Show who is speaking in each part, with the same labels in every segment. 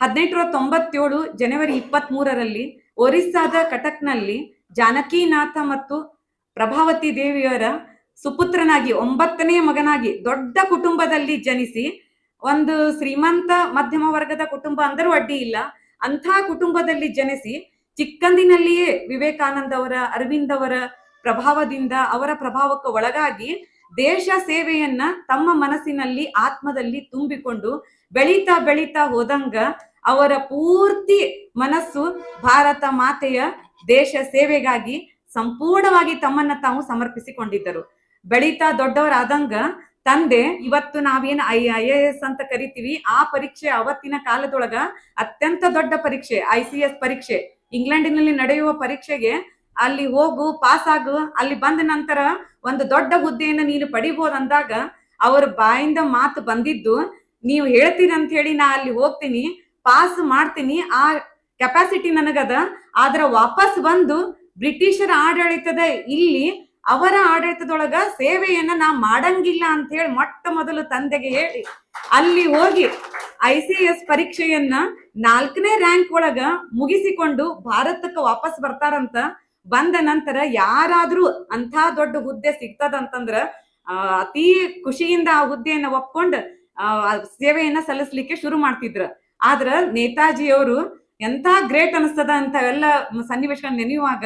Speaker 1: ಹದಿನೆಂಟುನೂರ ತೊಂಬತ್ತೇಳು ಜನವರಿ ಇಪ್ಪತ್ತ್ ಮೂರರಲ್ಲಿ ಒರಿಸ್ಸಾದ ಕಟಕ್ನಲ್ಲಿ ಜಾನಕಿನಾಥ ಮತ್ತು ಪ್ರಭಾವತಿ ದೇವಿಯವರ ಸುಪುತ್ರನಾಗಿ ಒಂಬತ್ತನೇ ಮಗನಾಗಿ ದೊಡ್ಡ ಕುಟುಂಬದಲ್ಲಿ ಜನಿಸಿ ಒಂದು ಶ್ರೀಮಂತ ಮಧ್ಯಮ ವರ್ಗದ ಕುಟುಂಬ ಅಂದರೂ ಅಡ್ಡಿ ಇಲ್ಲ. ಅಂಥ ಕುಟುಂಬದಲ್ಲಿ ಜನಿಸಿ ಚಿಕ್ಕಂದಿನಲ್ಲಿಯೇ ವಿವೇಕಾನಂದ ಅವರ, ಅರವಿಂದ್ ಅವರ ಪ್ರಭಾವದಿಂದ ಅವರ ಪ್ರಭಾವಕ್ಕೆ ಒಳಗಾಗಿ ದೇಶ ಸೇವೆಯನ್ನ ತಮ್ಮ ಮನಸ್ಸಿನಲ್ಲಿ, ಆತ್ಮದಲ್ಲಿ ತುಂಬಿಕೊಂಡು ಬೆಳೀತಾ ಬೆಳೀತಾ ಹೋದಂಗ ಅವರ ಪೂರ್ತಿ ಮನಸ್ಸು ಭಾರತ ಮಾತೆಯ ದೇಶ ಸೇವೆಗಾಗಿ ಸಂಪೂರ್ಣವಾಗಿ ತಮ್ಮನ್ನ ತಾವು ಸಮರ್ಪಿಸಿಕೊಂಡಿದ್ದರು. ಬೆಳೀತಾ ದೊಡ್ಡವರಾದಂಗ ತಂದೆ, ಇವತ್ತು ನಾವೇನ್ ಐ ಐ ಎಸ್ ಅಂತ ಕರಿತೀವಿ, ಆ ಪರೀಕ್ಷೆ ಅವತ್ತಿನ ಕಾಲದೊಳಗ ಅತ್ಯಂತ ದೊಡ್ಡ ಪರೀಕ್ಷೆ, ಐ ಸಿ ಎಸ್ ಪರೀಕ್ಷೆ. ಇಂಗ್ಲೆಂಡಿನಲ್ಲಿ ನಡೆಯುವ ಪರೀಕ್ಷೆಗೆ ಅಲ್ಲಿ ಹೋಗು ಪಾಸ್ ಆಗು ಅಲ್ಲಿ ಬಂದ ನಂತರ ಒಂದು ದೊಡ್ಡ ಹುದ್ದೆಯನ್ನು ನೀನು ಪಡಿಬಹುದು ಅಂದಾಗ ಅವ್ರ ಬಾಯಿಂದ ಮಾತು ಬಂದಿದ್ದು, ನೀವು ಹೇಳ್ತೀರಂತ ಹೇಳಿ ನಾ ಅಲ್ಲಿ ಹೋಗ್ತೀನಿ ಪಾಸ್ ಮಾಡ್ತೀನಿ ಆ ಕೆಪಾಸಿಟಿ ನನಗದ. ಆದ್ರ ವಾಪಸ್ ಬಂದು ಬ್ರಿಟಿಷರ ಆಡಳಿತದ ಇಲ್ಲಿ ಅವರ ಆಡಳಿತದೊಳಗ ಸೇವೆಯನ್ನ ನಾ ಮಾಡಂಗಿಲ್ಲ ಅಂತ ಹೇಳಿ ಮೊಟ್ಟ ಮೊದಲು ತಂದೆಗೆ ಹೇಳಿ. ಅಲ್ಲಿ ಹೋಗಿ ಐ ಸಿ ಎಸ್ ಪರೀಕ್ಷೆಯನ್ನ ನಾಲ್ಕನೇ ರ್ಯಾಂಕ್ ಒಳಗ ಮುಗಿಸಿಕೊಂಡು ಭಾರತಕ್ಕೆ ವಾಪಸ್ ಬರ್ತಾರಂತ ಬಂದ ನಂತರ ಯಾರಾದ್ರೂ ಅಂತ ದೊಡ್ಡ ಹುದ್ದೆ ಸಿಗ್ತದಂತಂದ್ರ ಅತಿ ಖುಷಿಯಿಂದ ಆ ಹುದ್ದೆಯನ್ನ ಒಪ್ಕೊಂಡ್ ಆ, ಸೇವೆಯನ್ನ ಸಲ್ಲಿಸ್ಲಿಕ್ಕೆ ಶುರು ಮಾಡ್ತಿದ್ರ. ಆದ್ರ ನೇತಾಜಿಯವರು ಎಂತ ಗ್ರೇಟ್ ಅನಿಸ್ತದ ಅಂತ ಎಲ್ಲ ಸನ್ನಿವೇಶಗಳನ್ನ ನೆನೆಯುವಾಗ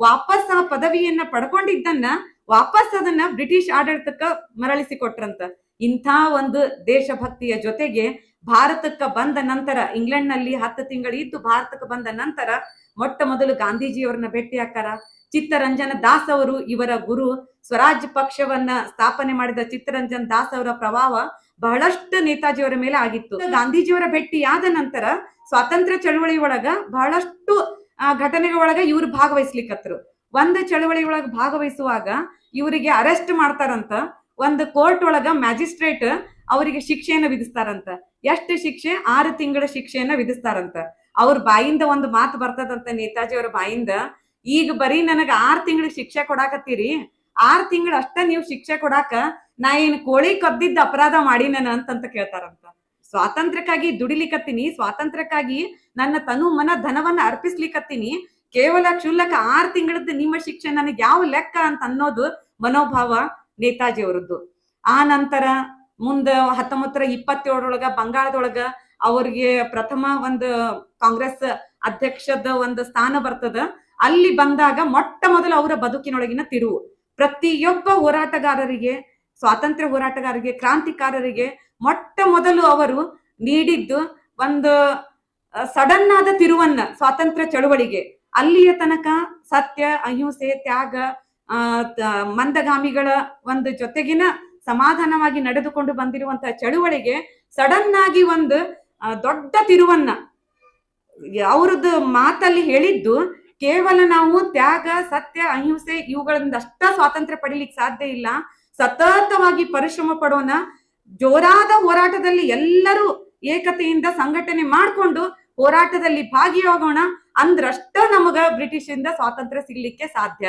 Speaker 1: ವಾಪಸ್ ಆ ಪದವಿಯನ್ನ ಪಡ್ಕೊಂಡಿದ್ದನ್ನ ವಾಪಸ್ ಅದನ್ನ ಬ್ರಿಟಿಷ್ ಆಡಳಿತಕ್ಕ ಮರಳಿಸಿ ಕೊಟ್ರಂತ. ಇಂಥ ಒಂದು ದೇಶಭಕ್ತಿಯ ಜೊತೆಗೆ ಭಾರತಕ್ಕ ಬಂದ ನಂತರ ಇಂಗ್ಲೆಂಡ್ನಲ್ಲಿ ಹತ್ತು ತಿಂಗಳು ಇದ್ದು ಭಾರತಕ್ಕೆ ಬಂದ ನಂತರ ಮೊಟ್ಟ ಮೊದಲು ಗಾಂಧೀಜಿಯವರನ್ನ ಭೇಟಿ ಹಾಕಾರ ಚಿತ್ತರಂಜನ ದಾಸ್ ಅವರು ಇವರ ಗುರು. ಸ್ವರಾಜ್ ಪಕ್ಷವನ್ನ ಸ್ಥಾಪನೆ ಮಾಡಿದ ಚಿತ್ತರಂಜನ್ ದಾಸ್ ಅವರ ಪ್ರಭಾವ ಬಹಳಷ್ಟು ನೇತಾಜಿಯವರ ಮೇಲೆ ಆಗಿತ್ತು. ಗಾಂಧೀಜಿಯವರ ಭೇಟಿಯಾದ ನಂತರ ಸ್ವಾತಂತ್ರ್ಯ ಚಳವಳಿ ಒಳಗ ಬಹಳಷ್ಟು ಆ, ಘಟನೆಗಳ ಒಳಗ ಇವ್ರು ಭಾಗವಹಿಸ್ಲಿಕ್ಕತ್ರು ಒಂದು ಚಳವಳಿ ಒಳಗ ಭಾಗವಹಿಸುವಾಗ ಇವರಿಗೆ ಅರೆಸ್ಟ್ ಮಾಡ್ತಾರಂತ ಒಂದು ಕೋರ್ಟ್ ಒಳಗ ಮ್ಯಾಜಿಸ್ಟ್ರೇಟ್ ಅವರಿಗೆ ಶಿಕ್ಷೆಯನ್ನ ವಿಧಿಸ್ತಾರಂತ. ಎಷ್ಟು ಶಿಕ್ಷೆ? ಆರು ತಿಂಗಳ ಶಿಕ್ಷೆಯನ್ನ ವಿಧಿಸ್ತಾರಂತ. ಅವ್ರ ಬಾಯಿಂದ ಒಂದು ಮಾತು ಬರ್ತದಂತ ನೇತಾಜಿ ಅವ್ರ ಬಾಯಿಂದ, ಈಗ ಬರೀ ನನಗ ಆರ್ ತಿಂಗಳ ಶಿಕ್ಷೆ ಕೊಡಾಕತ್ತೀರಿ, ಆರ್ ತಿಂಗಳ ಅಷ್ಟ ನೀವು ಶಿಕ್ಷೆ ಕೊಡಾಕ ನಾ ಏನ್ ಕೋಳಿ ಕದ್ದಿದ್ದ ಅಪರಾಧ ನನ ಅಂತಂತ ಕೇಳ್ತಾರಂತ. ಸ್ವಾತಂತ್ರ್ಯಕ್ಕಾಗಿ ದುಡಿಲಿಕತ್ತೀನಿ, ಸ್ವಾತಂತ್ರ್ಯಕ್ಕಾಗಿ ನನ್ನ ತನು ಮನ ಧನವನ್ನ ಅರ್ಪಿಸ್ಲಿಕತ್ತೀನಿ, ಕೇವಲ ಕ್ಷುಲ್ಲಕ ಆರ್ ತಿಂಗಳದ್ದು ನಿಮ್ಮ ಶಿಕ್ಷೆ ನನಗೆ ಯಾವ ಲೆಕ್ಕ ಅಂತ ಅನ್ನೋದು ಮನೋಭಾವ ನೇತಾಜಿ ಅವರದ್ದು. ಆ ನಂತರ ಮುಂದ ಹತ್ತೊಂಬತ್ತರ ಇಪ್ಪತ್ತೇಳರೊಳಗ ಬಂಗಾಳದೊಳಗ ಅವ್ರಿಗೆ ಪ್ರಥಮ ಒಂದು ಕಾಂಗ್ರೆಸ್ ಅಧ್ಯಕ್ಷದ ಒಂದು ಸ್ಥಾನ ಬರ್ತದ. ಅಲ್ಲಿ ಬಂದಾಗ ಮೊಟ್ಟ ಮೊದಲು ಅವರ ಬದುಕಿನೊಳಗಿನ ತಿರುವು. ಪ್ರತಿಯೊಬ್ಬ ಹೋರಾಟಗಾರರಿಗೆ, ಸ್ವಾತಂತ್ರ್ಯ ಹೋರಾಟಗಾರರಿಗೆ, ಕ್ರಾಂತಿಕಾರರಿಗೆ ಮೊಟ್ಟ ಮೊದಲು ಅವರು ನೀಡಿದ್ದು ಒಂದು ಸಡನ್ ಆದ ತಿರುವನ್ನ, ಸ್ವಾತಂತ್ರ್ಯ ಚಳುವಳಿಗೆ. ಅಲ್ಲಿಯ ತನಕ ಸತ್ಯ, ಅಹಿಂಸೆ, ತ್ಯಾಗ ಮಂದಗಾಮಿಗಳ ಒಂದು ಜೊತೆಗಿನ ಸಮಾಧಾನವಾಗಿ ನಡೆದುಕೊಂಡು ಬಂದಿರುವಂತಹ ಚಳುವಳಿಗೆ ಸಡನ್ ಆಗಿ ಒಂದು ದೊಡ್ಡ ತಿರುವನ್ನ. ಅವ್ರದ್ದು ಮಾತಲ್ಲಿ ಹೇಳಿದ್ದು ಕೇವಲ ನಾವು ತ್ಯಾಗ, ಸತ್ಯ, ಅಹಿಂಸೆ ಇವುಗಳಿಂದ ಅಷ್ಟ ಸ್ವಾತಂತ್ರ್ಯ ಪಡಿಲಿಕ್ಕೆ ಸಾಧ್ಯ ಇಲ್ಲ. ಸತತವಾಗಿ ಪರಿಶ್ರಮ ಪಡೋಣ. ಜೋರಾದ ಹೋರಾಟದಲ್ಲಿ ಎಲ್ಲರೂ ಏಕತೆಯಿಂದ ಸಂಘಟನೆ ಮಾಡಿಕೊಂಡು ಹೋರಾಟದಲ್ಲಿ ಭಾಗಿಯಾಗೋಣ. ಅಂದ್ರಷ್ಟ ನಮಗ ಬ್ರಿಟಿಷಿಂದ ಸ್ವಾತಂತ್ರ್ಯ ಸಿಗ್ಲಿಕ್ಕೆ ಸಾಧ್ಯ.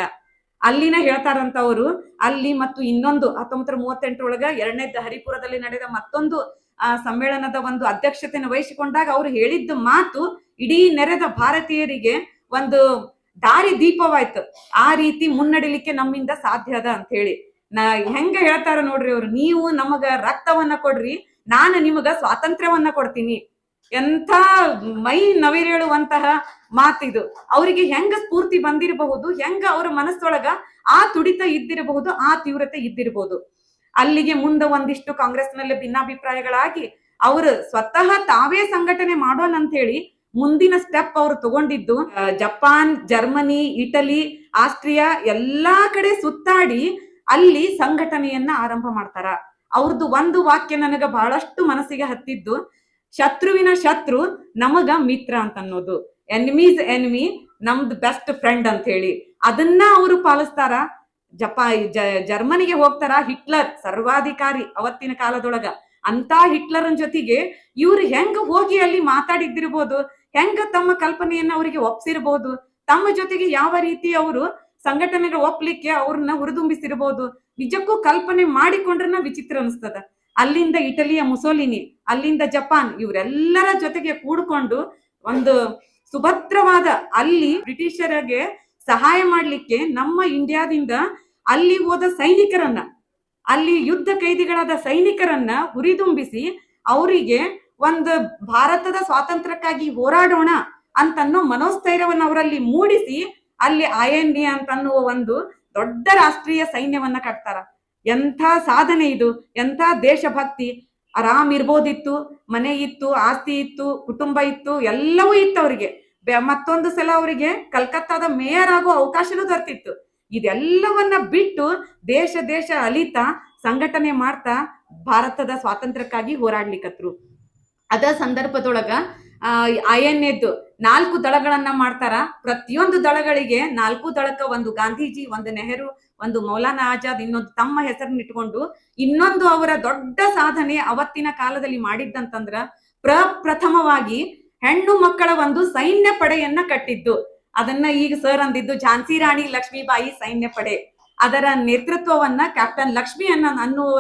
Speaker 1: ಅಲ್ಲಿನ ಹೇಳ್ತಾರಂತ ಅವರು ಅಲ್ಲಿ ಮತ್ತು ಇನ್ನೊಂದು ಹತ್ತೊಂಬತ್ತರ ಮೂವತ್ತೆಂಟರೊಳಗ ಎರಡನೇ ಹರಿಪುರದಲ್ಲಿ ನಡೆದ ಮತ್ತೊಂದು ಆ ಸಮ್ಮೇಳನದ ಒಂದು ಅಧ್ಯಕ್ಷತೆಯನ್ನು ವಹಿಸಿಕೊಂಡಾಗ ಅವರು ಹೇಳಿದ್ದ ಮಾತು ಇಡೀ ನೆರೆದ ಭಾರತೀಯರಿಗೆ ಒಂದು ದಾರಿ ದೀಪವಾಯ್ತು. ಆ ರೀತಿ ಮುನ್ನಡಿಲಿಕ್ಕೆ ನಮ್ಮಿಂದ ಸಾಧ್ಯ ಅದ ಅಂತ ಹೇಳಿ. ನಾ ಹೆಂಗ ಹೇಳ್ತಾರ ನೋಡ್ರಿ ಅವ್ರು, ನೀವು ನಮಗ ರಕ್ತವನ್ನ ಕೊಡ್ರಿ, ನಾನು ನಿಮಗ ಸ್ವಾತಂತ್ರ್ಯವನ್ನ ಕೊಡ್ತೀನಿ. ಎಂಥ ಮೈ ನವಿರೇಳುವಂತಹ ಮಾತಿದು. ಅವರಿಗೆ ಹೆಂಗ ಸ್ಫೂರ್ತಿ ಬಂದಿರಬಹುದು, ಹೆಂಗ ಅವರ ಮನಸ್ಸೊಳಗ ಆ ತುಡಿತ ಇದ್ದಿರಬಹುದು, ಆ ತೀವ್ರತೆ ಇದ್ದಿರಬಹುದು. ಅಲ್ಲಿಗೆ ಮುಂದೆ ಒಂದಿಷ್ಟು ಕಾಂಗ್ರೆಸ್ ಮೇಲೆ ಭಿನ್ನಾಭಿಪ್ರಾಯಗಳಾಗಿ ಅವರು ಸ್ವತಃ ತಾವೇ ಸಂಘಟನೆ ಮಾಡೋಣ ಅಂತ ಹೇಳಿ ಮುಂದಿನ ಸ್ಟೆಪ್ ಅವರು ತಗೊಂಡಿದ್ದು ಜಪಾನ್, ಜರ್ಮನಿ, ಇಟಲಿ, ಆಸ್ಟ್ರಿಯಾ ಎಲ್ಲಾ ಕಡೆ ಸುತ್ತಾಡಿ ಅಲ್ಲಿ ಸಂಘಟನೆಯನ್ನ ಆರಂಭ ಮಾಡ್ತಾರ. ಅವ್ರದ್ದು ಒಂದು ವಾಕ್ಯ ನನಗ ಬಹಳಷ್ಟು ಮನಸ್ಸಿಗೆ ಹತ್ತಿದ್ದು, ಶತ್ರುವಿನ ಶತ್ರು ನಮಗ ಮಿತ್ರ ಅಂತ ಅನ್ನೋದು ಎನಿಮೀಸ್ ಎನಿಮಿ ನಮ್ದು ಬೆಸ್ಟ್ ಫ್ರೆಂಡ್ ಅಂತ ಹೇಳಿ ಅದನ್ನ ಅವರು ಪಾಲಿಸ್ತಾರ. ಜಪಾ ಜರ್ಮನಿಗೆ ಹೋಗ್ತಾರ ಹಿಟ್ಲರ್ ಸರ್ವಾಧಿಕಾರಿ ಅವತ್ತಿನ ಕಾಲದೊಳಗ. ಅಂತ ಹಿಟ್ಲರನ್ ಜೊತೆಗೆ ಇವ್ರು ಹೆಂಗ ಹೋಗಿ ಅಲ್ಲಿ ಮಾತಾಡಿದ್ದಿರ್ಬೋದು, ಹೆಂಗ ತಮ್ಮ ಕಲ್ಪನೆಯನ್ನ ಅವರಿಗೆ ಒಪ್ಸಿರ್ಬೋದು, ತಮ್ಮ ಜೊತೆಗೆ ಯಾವ ರೀತಿ ಅವರು ಸಂಘಟನೆಗೆ ಒಪ್ಲಿಕ್ಕೆ ಅವ್ರನ್ನ ಹುರಿದುಂಬಿಸಿರ್ಬೋದು, ನಿಜಕ್ಕೂ ಕಲ್ಪನೆ ಮಾಡಿಕೊಂಡ್ರನ್ನ ವಿಚಿತ್ರ ಅನಿಸ್ತದ. ಅಲ್ಲಿಂದ ಇಟಲಿಯ ಮುಸೋಲಿನಿ, ಅಲ್ಲಿಂದ ಜಪಾನ್ ಇವರೆಲ್ಲರ ಜೊತೆಗೆ ಕೂಡ್ಕೊಂಡು ಒಂದು ಸುಭದ್ರವಾದ ಅಲ್ಲಿ ಬ್ರಿಟಿಷರಿಗೆ ಸಹಾಯ ಮಾಡ್ಲಿಕ್ಕೆ ನಮ್ಮ ಇಂಡಿಯಾದಿಂದ ಅಲ್ಲಿ ಹೋದ ಸೈನಿಕರನ್ನ, ಅಲ್ಲಿ ಯುದ್ಧ ಕೈದಿಗಳಾದ ಸೈನಿಕರನ್ನ ಹುರಿದುಂಬಿಸಿ ಅವರಿಗೆ ಒಂದು ಭಾರತದ ಸ್ವಾತಂತ್ರ್ಯಕ್ಕಾಗಿ ಹೋರಾಡೋಣ ಅಂತನ್ನೋ ಮನೋಸ್ಥೈರ್ಯವನ್ನು ಅವರಲ್ಲಿ ಮೂಡಿಸಿ ಅಲ್ಲಿ ಐ ಎನ್ ಡಿ ಅಂತನ್ನುವ ಒಂದು ದೊಡ್ಡ ರಾಷ್ಟ್ರೀಯ ಸೈನ್ಯವನ್ನ ಕಟ್ತಾರ. ಎಂಥ ಸಾಧನೆ ಇದು, ಎಂಥ ದೇಶಭಕ್ತಿ. ಆರಾಮ್ ಇರ್ಬೋದಿತ್ತು, ಮನೆ ಇತ್ತು, ಆಸ್ತಿ ಇತ್ತು, ಕುಟುಂಬ ಇತ್ತು, ಎಲ್ಲವೂ ಇತ್ತು ಅವರಿಗೆ. ಮತ್ತೊಂದು ಸಲ ಅವರಿಗೆ ಕಲ್ಕತ್ತಾದ ಮೇಯರ್ ಆಗೋ ಅವಕಾಶನೂ ದೊರೆತಿತ್ತು. ಇದೆಲ್ಲವನ್ನ ಬಿಟ್ಟು ದೇಶ ದೇಶ ಅಲಿತಾ ಸಂಘಟನೆ ಮಾಡ್ತಾ ಭಾರತದ ಸ್ವಾತಂತ್ರ್ಯಕ್ಕಾಗಿ ಹೋರಾಡ್ಲಿಕ್ಕತ್ರು ಅದ ಸಂದರ್ಭದೊಳಗ ಐ ಎನ್ ಎದ್ದು ನಾಲ್ಕು ದಳಗಳನ್ನ ಮಾಡ್ತಾರ. ಪ್ರತಿಯೊಂದು ದಳಗಳಿಗೆ ನಾಲ್ಕು ದಳಕ್ಕ ಒಂದು ಗಾಂಧೀಜಿ, ಒಂದು ನೆಹರು, ಒಂದು ಮೌಲಾನಾ ಆಜಾದ್ ಇನ್ನೊಂದು ತಮ್ಮ ಹೆಸರನ್ನ ಇಟ್ಕೊಂಡು ಇನ್ನೊಂದು ಅವರ ದೊಡ್ಡ ಸಾಧನೆ ಅವತ್ತಿನ ಕಾಲದಲ್ಲಿ ಮಾಡಿದ್ದಂತಂದ್ರ ಪ್ರಪ್ರಥಮವಾಗಿ ಹೆಣ್ಣು ಮಕ್ಕಳ ಒಂದು ಸೈನ್ಯ ಪಡೆಯನ್ನ ಕಟ್ಟಿದ್ದು. ಅದನ್ನ ಈಗ ಸರ್ ಅಂದಿದ್ದು ಝಾನ್ಸಿ ರಾಣಿ ಲಕ್ಷ್ಮೀಬಾಯಿ ಸೈನ್ಯ ಪಡೆ. ಅದರ ನೇತೃತ್ವವನ್ನ ಕ್ಯಾಪ್ಟನ್ ಲಕ್ಷ್ಮಿ ಅನ್ನ ಅನ್ನುವ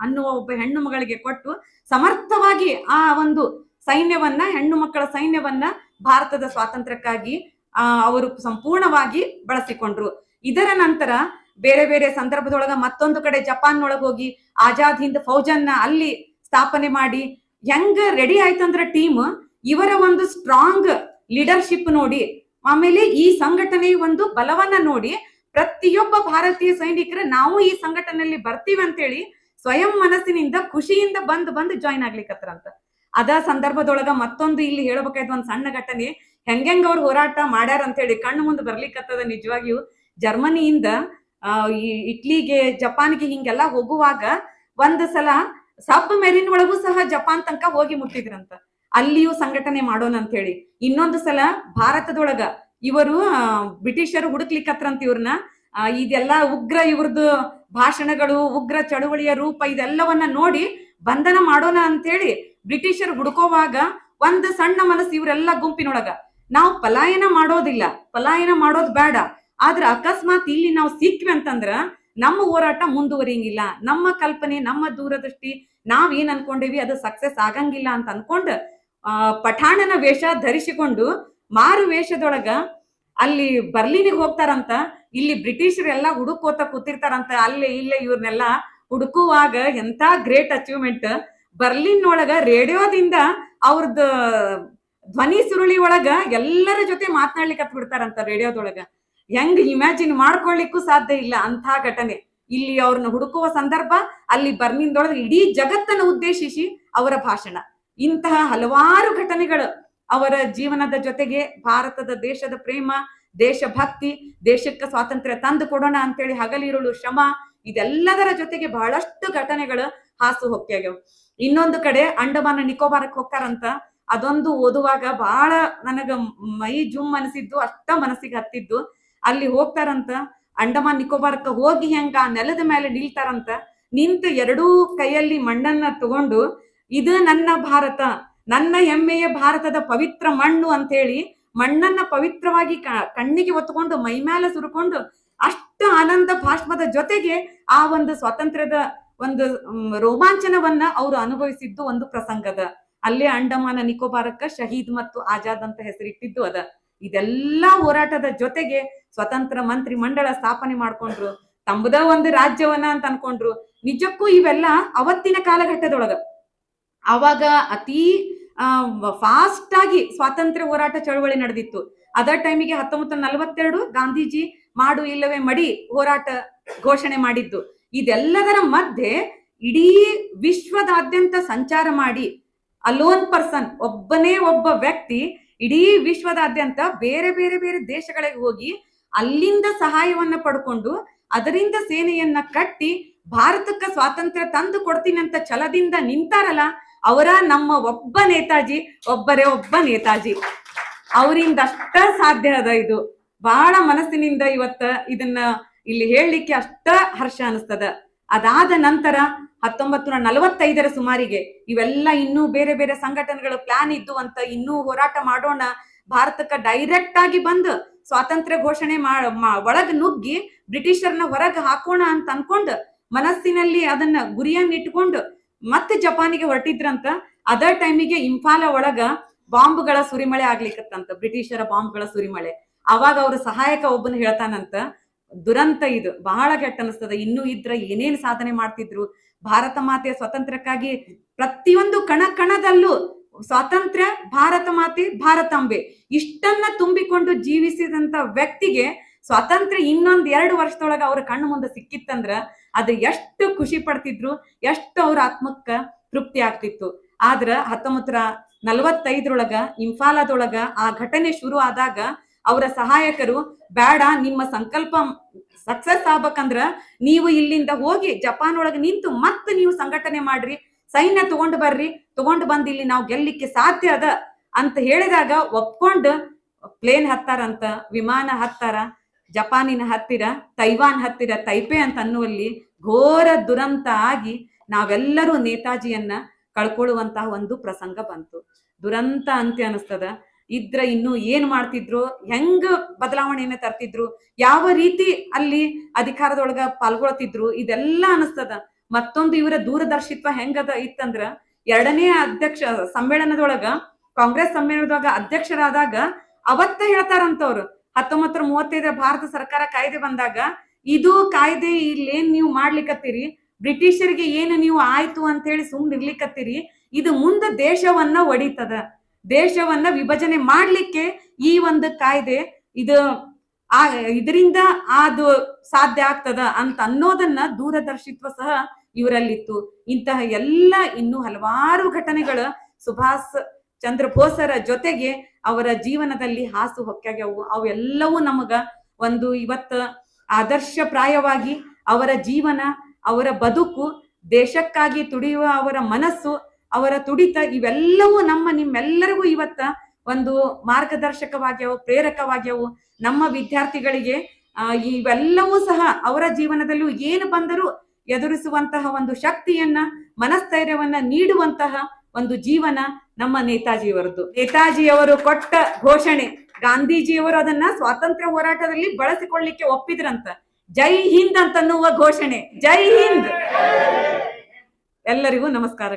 Speaker 1: ಅನ್ನುವ ಒಬ್ಬ ಹೆಣ್ಣು ಮಗಳಿಗೆ ಕೊಟ್ಟು ಸಮರ್ಥವಾಗಿ ಆ ಒಂದು ಸೈನ್ಯವನ್ನ, ಹೆಣ್ಣು ಮಕ್ಕಳ ಸೈನ್ಯವನ್ನ ಭಾರತದ ಸ್ವಾತಂತ್ರ್ಯಕ್ಕಾಗಿ, ಆ, ಅವರು ಸಂಪೂರ್ಣವಾಗಿ ಬಳಸಿಕೊಂಡ್ರು. ಇದರ ನಂತರ ಬೇರೆ ಬೇರೆ ಸಂದರ್ಭದೊಳಗ ಮತ್ತೊಂದು ಕಡೆ ಜಪಾನ್ ಒಳಗೆ ಹೋಗಿ ಆಜಾದ್ ಹಿಂದ್ ಫೌಜನ್ನ ಅಲ್ಲಿ ಸ್ಥಾಪನೆ ಮಾಡಿ, ಹೆಂಗ ರೆಡಿ ಆಯ್ತಂದ್ರ ಟೀಮ್ ಇವರ ಒಂದು ಸ್ಟ್ರಾಂಗ್ ಲೀಡರ್ಶಿಪ್ ನೋಡಿ ಆಮೇಲೆ ಈ ಸಂಘಟನೆ ಒಂದು ಬಲವನ್ನ ನೋಡಿ ಪ್ರತಿಯೊಬ್ಬ ಭಾರತೀಯ ಸೈನಿಕರ ನಾವು ಈ ಸಂಘಟನೆಯಲ್ಲಿ ಬರ್ತೀವಿ ಅಂತೇಳಿ ಸ್ವಯಂ ಮನಸ್ಸಿನಿಂದ ಖುಷಿಯಿಂದ ಬಂದ್ ಬಂದ್ ಜಾಯಿನ್ ಆಗ್ಲಿಕ್ಕತ್ರಂತ ಅದ ಸಂದರ್ಭದೊಳಗ ಮತ್ತೊಂದು ಇಲ್ಲಿ ಹೇಳ್ಬೇಕಾಯ್ತು ಒಂದ್ ಸಣ್ಣ ಘಟನೆ. ಹೆಂಗೆಂಗ್ ಅವ್ರು ಹೋರಾಟ ಮಾಡ್ಯಾರ ಅಂತೇಳಿ ಕಣ್ಣು ಮುಂದೆ ಬರ್ಲಿಕ್ಕತ್ತದ ನಿಜವಾಗಿಯೂ ಜರ್ಮನಿಯಿಂದ ಇಟ್ಲಿಗೆ, ಜಪಾನ್ಗೆ ಹಿಂಗೆಲ್ಲ ಹೋಗುವಾಗ ಒಂದ್ ಸಲ ಸಬ್ ಮೆರಿನ್ ಒಳಗೂ ಸಹ ಜಪಾನ್ ತನಕ ಹೋಗಿ ಮುಟ್ಟಿದ್ರಂತ. ಅಲ್ಲಿಯೂ ಸಂಘಟನೆ ಮಾಡೋಣ ಅಂತ ಹೇಳಿ ಇನ್ನೊಂದು ಸಲ ಭಾರತದೊಳಗ ಇವರು ಬ್ರಿಟಿಷರು ಹುಡುಕ್ಲಿಕ್ಕತ್ರಂತ ಇವ್ರನ್ನ. ಇದೆಲ್ಲ ಉಗ್ರ ಇವ್ರದ್ದು ಭಾಷಣಗಳು, ಉಗ್ರ ಚಳುವಳಿಯ ರೂಪ ಇದೆಲ್ಲವನ್ನ ನೋಡಿ ಬಂಧನ ಮಾಡೋಣ ಅಂತೇಳಿ ಬ್ರಿಟಿಷರು ಹುಡುಕೋವಾಗ ಒಂದು ಸಣ್ಣ ಮನಸ್ಸು ಇವರೆಲ್ಲ ಗುಂಪಿನೊಳಗ. ನಾವು ಪಲಾಯನ ಮಾಡೋದಿಲ್ಲ, ಪಲಾಯನ ಮಾಡೋದು ಬೇಡ. ಆದ್ರೆ ಅಕಸ್ಮಾತ್ ಇಲ್ಲಿ ನಾವು ಸಿಕ್ವಿ ಅಂತಂದ್ರ ನಮ್ಮ ಹೋರಾಟ ಮುಂದುವರಿಯಂಗಿಲ್ಲ. ನಮ್ಮ ಕಲ್ಪನೆ, ನಮ್ಮ ದೂರದೃಷ್ಟಿ ನಾವ್ ಏನ್ ಅನ್ಕೊಂಡಿವಿ ಅದು ಸಕ್ಸಸ್ ಆಗಂಗಿಲ್ಲ ಅಂತ ಅನ್ಕೊಂಡ್ ಆ, ಪಠಾಣನ ವೇಷ ಧರಿಸಿಕೊಂಡು ಮಾರು ವೇಷದೊಳಗ ಅಲ್ಲಿ ಬರ್ಲಿನಿಗೆ ಹೋಗ್ತಾರಂತ, ಇಲ್ಲಿ ಬ್ರಿಟಿಷರೆಲ್ಲ ಹುಡುಕೋತ ಕೂತಿರ್ತಾರಂತ, ಅಲ್ಲೇ ಇಲ್ಲೇ ಇವ್ರನ್ನೆಲ್ಲ ಹುಡುಕುವಾಗ ಎಂತ ಗ್ರೇಟ್ ಅಚೀವ್ಮೆಂಟ್ ಬರ್ಲಿನ್ ಒಳಗ ರೇಡಿಯೋದಿಂದ ಅವ್ರದ್ದು ಧ್ವನಿ ಸುರುಳಿ ಒಳಗ ಎಲ್ಲರ ಜೊತೆ ಮಾತನಾಡ್ಲಿಕ್ಕೆ ಹತ್ ಬಿಡ್ತಾರಂತ ರೇಡಿಯೋದೊಳಗ. ಹೆಂಗ್ ಇಮ್ಯಾಜಿನ್ ಮಾಡ್ಕೊಳ್ಲಿಕ್ಕೂ ಸಾಧ್ಯ ಇಲ್ಲ ಅಂತ ಘಟನೆ. ಇಲ್ಲಿ ಅವ್ರನ್ನ ಹುಡುಕುವ ಸಂದರ್ಭ, ಅಲ್ಲಿ ಬರ್ನಿಂದೊಳಗೆ ಇಡೀ ಜಗತ್ತನ್ನು ಉದ್ದೇಶಿಸಿ ಅವರ ಭಾಷಣ. ಇಂತಹ ಹಲವಾರು ಘಟನೆಗಳು ಅವರ ಜೀವನದ ಜೊತೆಗೆ ಭಾರತದ ದೇಶದ ಪ್ರೇಮ, ದೇಶಭಕ್ತಿ, ದೇಶಕ್ಕೆ ಸ್ವಾತಂತ್ರ್ಯ ತಂದು ಕೊಡೋಣ ಅಂತೇಳಿ ಹಗಲಿರುಳು ಶ್ರಮ, ಇದೆಲ್ಲದರ ಜೊತೆಗೆ ಬಹಳಷ್ಟು ಘಟನೆಗಳು ಹಾಸು ಹೊಕ್ಕಾಗ್ಯಾವ ಇನ್ನೊಂದು ಕಡೆ ಅಂಡಮಾನ ನಿಕೋಬಾರಕ್ಕೆ ಹೋಗ್ತಾರಂತ, ಅದೊಂದು ಓದುವಾಗ ಬಹಳ ನನಗ ಮೈ ಜುಮ್ ಅನಿಸಿದ್ದು, ಅಷ್ಟ ಮನಸ್ಸಿಗೆ ಹತ್ತಿದ್ದು. ಅಲ್ಲಿ ಹೋಗ್ತಾರಂತ, ಅಂಡಮಾನ್ ನಿಕೋಬಾರಕ್ಕೆ ಹೋಗಿ ಹೆಂಗ ನೆಲದ ಮೇಲೆ ನಿಲ್ತಾರಂತ, ನಿಂತು ಎರಡೂ ಕೈಯಲ್ಲಿ ಮಣ್ಣನ್ನ ತಗೊಂಡು ಇದು ನನ್ನ ಭಾರತ, ನನ್ನ ಹೆಮ್ಮೆಯ ಭಾರತದ ಪವಿತ್ರ ಮಣ್ಣು ಅಂತ ಹೇಳಿ ಮಣ್ಣನ್ನ ಪವಿತ್ರವಾಗಿ ಕಣ್ಣಿಗೆ ಒತ್ಕೊಂಡು ಮೈಮೇಲೆ ಸುರುಕೊಂಡು ಅಷ್ಟು ಆನಂದ ಭಾಷ್ಮದ ಜೊತೆಗೆ ಆ ಒಂದು ಸ್ವಾತಂತ್ರ್ಯದ ಒಂದು ರೋಮಾಂಚನವನ್ನ ಅವರು ಅನುಭವಿಸಿದ್ದು ಒಂದು ಪ್ರಸಂಗದ. ಅಲ್ಲೇ ಅಂಡಮಾನ ನಿಕೋಬಾರಕ್ಕ ಶಹೀದ್ ಮತ್ತು ಆಜಾದ್ ಅಂತ ಹೆಸರಿಟ್ಟಿದ್ದು ಅದ. ಇದೆಲ್ಲಾ ಹೋರಾಟದ ಜೊತೆಗೆ ಸ್ವತಂತ್ರ ಮಂತ್ರಿ ಮಂಡಳ ಸ್ಥಾಪನೆ ಮಾಡ್ಕೊಂಡ್ರು. ತಮ್ಮದ ಒಂದು ರಾಜ್ಯವನ್ನ ಅಂತ ಅನ್ಕೊಂಡ್ರು. ನಿಜಕ್ಕೂ ಇವೆಲ್ಲ ಅವತ್ತಿನ ಕಾಲಘಟ್ಟದೊಳಗ. ಅವಾಗ ಅತಿ ಫಾಸ್ಟ್ ಆಗಿ ಸ್ವಾತಂತ್ರ್ಯ ಹೋರಾಟ ಚಳವಳಿ ನಡೆದಿತ್ತು. ಅದರ್ ಟೈಮಿಗೆ ಹತ್ತೊಂಬತ್ತು ನಲವತ್ತೆರಡು ಗಾಂಧೀಜಿ ಮಾಡು ಇಲ್ಲವೇ ಮಡಿ ಹೋರಾಟ ಘೋಷಣೆ ಮಾಡಿದ್ದು. ಇದೆಲ್ಲದರ ಮಧ್ಯೆ ಇಡೀ ವಿಶ್ವದಾದ್ಯಂತ ಸಂಚಾರ ಮಾಡಿ ಅಲೋನ್ ಪರ್ಸನ್ ಒಬ್ಬನೇ ಒಬ್ಬ ವ್ಯಕ್ತಿ ಇಡೀ ವಿಶ್ವದಾದ್ಯಂತ ಬೇರೆ ಬೇರೆ ಬೇರೆ ದೇಶಗಳಿಗೆ ಹೋಗಿ ಅಲ್ಲಿಂದ ಸಹಾಯವನ್ನ ಪಡ್ಕೊಂಡು ಅದರಿಂದ ಸೇನೆಯನ್ನ ಕಟ್ಟಿ ಭಾರತಕ್ಕ ಸ್ವಾತಂತ್ರ್ಯ ತಂದು ಕೊಡ್ತೀನಿ ಅಂತ ಛಲದಿಂದ ನಿಂತಾರಲ್ಲ ಅವರ ನಮ್ಮ ಒಬ್ಬ ನೇತಾಜಿ, ಒಬ್ಬರೇ ಒಬ್ಬ ನೇತಾಜಿ. ಅವರಿಂದ ಅಷ್ಟ ಸಾಧ್ಯ ಅದ ಇದು. ಬಹಳ ಮನಸ್ಸಿನಿಂದ ಇವತ್ತ ಇದನ್ನ ಇಲ್ಲಿ ಹೇಳಲಿಕ್ಕೆ ಅಷ್ಟ ಹರ್ಷ ಅನಿಸ್ತದ. ಅದಾದ ನಂತರ ಹತ್ತೊಂಬತ್ತು ನೂರ ನಲವತ್ತೈದರ ಸುಮಾರಿಗೆ ಇವೆಲ್ಲ ಇನ್ನೂ ಬೇರೆ ಬೇರೆ ಸಂಘಟನೆಗಳ ಪ್ಲಾನ್ ಇದ್ದು ಅಂತ ಇನ್ನೂ ಹೋರಾಟ ಮಾಡೋಣ ಭಾರತಕ್ಕ ಡೈರೆಕ್ಟ್ ಆಗಿ ಬಂದು ಸ್ವಾತಂತ್ರ್ಯ ಘೋಷಣೆ ಒಳಗ್ ನುಗ್ಗಿ ಬ್ರಿಟಿಷರ್ನ ಹೊರಗೆ ಹಾಕೋಣ ಅಂತ ಅನ್ಕೊಂಡು ಮನಸ್ಸಿನಲ್ಲಿ ಅದನ್ನ ಗುರಿಯನ್ನ ಇಟ್ಕೊಂಡು ಮತ್ತೆ ಜಪಾನಿಗೆ ಹೊರಟಿದ್ರಂತ, ಅದರ್ ಟೈಮಿಗೆ ಇಂಫಾಲ ಒಳಗ ಬಾಂಬ್ಗಳ ಸುರಿಮಳೆ ಆಗ್ಲಿಕ್ಕತ್ತಂತ ಬ್ರಿಟಿಷರ ಬಾಂಬ್ಗಳ ಸುರಿಮಳೆ. ಅವಾಗ ಅವ್ರ ಸಹಾಯಕ ಒಬ್ಬನ ಹೇಳ್ತಾನಂತ, ದುರಂತ ಇದು, ಬಹಳ ಕೆಟ್ಟ ಅನಿಸ್ತದ ಇನ್ನೂ ಇದ್ರ ಏನೇನ್ ಸಾಧನೆ ಮಾಡ್ತಿದ್ರು? ಭಾರತ ಮಾತೆಯ ಸ್ವಾತಂತ್ರ್ಯಕ್ಕಾಗಿ ಪ್ರತಿಯೊಂದು ಕಣ ಕಣದಲ್ಲೂ ಸ್ವಾತಂತ್ರ್ಯ, ಭಾರತ ಮಾತೆ, ಭಾರತಾಂಬೆ. ಇಷ್ಟನ್ನ ತುಂಬಿಕೊಂಡು ಜೀವಿಸಿದಂತ ವ್ಯಕ್ತಿಗೆ ಸ್ವಾತಂತ್ರ್ಯ ಇನ್ನೊಂದ್ ಎರಡು ವರ್ಷದೊಳಗ ಅವ್ರ ಕಣ್ಣು ಮುಂದೆ ಸಿಕ್ಕಿತ್ತಂದ್ರ ಅದು ಎಷ್ಟು ಖುಷಿ ಪಡ್ತಿದ್ರು, ಎಷ್ಟು ಅವ್ರ ಆತ್ಮಕ್ಕ ತೃಪ್ತಿ ಆಗ್ತಿತ್ತು. ಆದ್ರ ಹತ್ತೊಂಬತ್ತರ ನಲವತ್ತೈದರೊಳಗ ಇಂಫಾಲದೊಳಗ ಆ ಘಟನೆ ಶುರು ಆದಾಗ ಅವರ ಸಹಾಯಕರು ಬೇಡ ನಿಮ್ಮ ಸಂಕಲ್ಪ ಸಕ್ಸಸ್ ಆಗ್ಬೇಕಂದ್ರ ನೀವು ಇಲ್ಲಿಂದ ಹೋಗಿ ಜಪಾನ್ ಒಳಗ ನಿಂತು ಮತ್ತೆ ನೀವು ಸಂಘಟನೆ ಮಾಡ್ರಿ, ಸೈನ್ಯ ತಗೊಂಡು ಬರ್ರಿ, ತಗೊಂಡು ಬಂದ್ ಇಲ್ಲಿ ನಾವು ಗೆಲ್ಲಿಕ್ಕೆ ಸಾಧ್ಯ ಅದ ಅಂತ ಹೇಳಿದಾಗ ಒಪ್ಕೊಂಡು ಪ್ಲೇನ್ ಹತ್ತಾರಂತ, ವಿಮಾನ ಹತ್ತಾರ. ಜಪಾನಿನ ಹತ್ತಿರ, ತೈವಾನ್ ಹತ್ತಿರ, ತೈಪೆ ಅಂತ ಅನ್ನುವಲ್ಲಿ ಘೋರ ದುರಂತ ಆಗಿ ನಾವೆಲ್ಲರೂ ನೇತಾಜಿಯನ್ನ ಕಳ್ಕೊಳ್ಳುವಂತಹ ಒಂದು ಪ್ರಸಂಗ ಬಂತು. ದುರಂತ ಅಂತ ಅನಿಸ್ತದ. ಇದ್ರ ಇನ್ನು ಏನ್ ಮಾಡ್ತಿದ್ರು? ಹೆಂಗ ಬದಲಾವಣೆಯನ್ನ ತರ್ತಿದ್ರು? ಯಾವ ರೀತಿ ಅಲ್ಲಿ ಅಧಿಕಾರದೊಳಗ ಪಾಲ್ಗೊಳ್ತಿದ್ರು? ಇದೆಲ್ಲ ಅನಿಸ್ತದ. ಮತ್ತೊಂದು ಇವರ ದೂರದರ್ಶಿತ್ವ ಹೆಂಗದ ಇತ್ತಂದ್ರ, ಎರಡನೇ ಅಧ್ಯಕ್ಷ ಸಮ್ಮೇಳನದೊಳಗ, ಕಾಂಗ್ರೆಸ್ ಸಮ್ಮೇಳನದೊಳಗ ಅಧ್ಯಕ್ಷರಾದಾಗ ಅವತ್ತ ಹೇಳ್ತಾರಂತವ್ರು. ಹತ್ತೊಂಬತ್ತರ ಮೂವತ್ತೈದರ ಭಾರತ ಸರ್ಕಾರ ಕಾಯ್ದೆ ಬಂದಾಗ, ಇದು ಕಾಯ್ದೆ ಇಲ್ಲೇನ್ ನೀವು ಮಾಡ್ಲಿಕ್ಕತ್ತೀರಿ ಬ್ರಿಟಿಷರಿಗೆ ಏನು ನೀವು ಆಯ್ತು ಅಂತ ಹೇಳಿ ಸುಮ್ಮನೆ ಇರ್ಲಿಕ್ಕತ್ತೀರಿ ಇದು ಮುಂದೆ ದೇಶವನ್ನ ಒಡಿತದ. ದೇಶವನ್ನ ವಿಭಜನೆ ಮಾಡ್ಲಿಕ್ಕೆ ಈ ಒಂದು ಕಾಯ್ದೆ ಇದು ಆ, ಇದರಿಂದ ಅದು ಸಾಧ್ಯ ಆಗ್ತದ ಅಂತ ಅನ್ನೋದನ್ನ ದೂರದರ್ಶಿತ್ವ ಸಹ ಇವರಲ್ಲಿತ್ತು. ಇಂತಹ ಎಲ್ಲ ಇನ್ನೂ ಹಲವಾರು ಘಟನೆಗಳು ಸುಭಾಷ್ ಚಂದ್ರ ಬೋಸರ ಜೊತೆಗೆ ಅವರ ಜೀವನದಲ್ಲಿ ಹಾಸು ಹೊಕ್ಕಾಗ್ಯವು ಅವೆಲ್ಲವೂ ನಮಗ ಒಂದು ಇವತ್ತ ಆದರ್ಶಪ್ರಾಯವಾಗಿ ಅವರ ಜೀವನ, ಅವರ ಬದುಕು, ದೇಶಕ್ಕಾಗಿ ತುಡಿಯುವ ಅವರ ಮನಸ್ಸು, ಅವರ ತುಡಿತ ಇವೆಲ್ಲವೂ ನಮ್ಮ ನಿಮ್ಮೆಲ್ಲರಿಗೂ ಇವತ್ತ ಒಂದು ಮಾರ್ಗದರ್ಶಕವಾಗ್ಯವು, ಪ್ರೇರಕವಾಗ್ಯವು. ನಮ್ಮ ವಿದ್ಯಾರ್ಥಿಗಳಿಗೆ ಇವೆಲ್ಲವೂ ಸಹ ಅವರ ಜೀವನದಲ್ಲೂ ಏನು ಬಂದರೂ ಎದುರಿಸುವಂತಹ ಒಂದು ಶಕ್ತಿಯನ್ನ, ಮನಸ್ಥೈರ್ಯವನ್ನ ನೀಡುವಂತಹ ಒಂದು ಜೀವನ ನಮ್ಮ ನೇತಾಜಿಯವರದ್ದು. ನೇತಾಜಿಯವರು ಕೊಟ್ಟ ಘೋಷಣೆ, ಗಾಂಧೀಜಿಯವರು ಅದನ್ನ ಸ್ವಾತಂತ್ರ್ಯ ಹೋರಾಟದಲ್ಲಿ ಬಳಸಿಕೊಳ್ಳಿಕ್ಕೆ ಒಪ್ಪಿದ್ರಂತ. ಜೈ ಹಿಂದ್ ಅಂತನ್ನುವ ಘೋಷಣೆ. ಜೈ ಹಿಂದ್. ಎಲ್ಲರಿಗೂ ನಮಸ್ಕಾರ.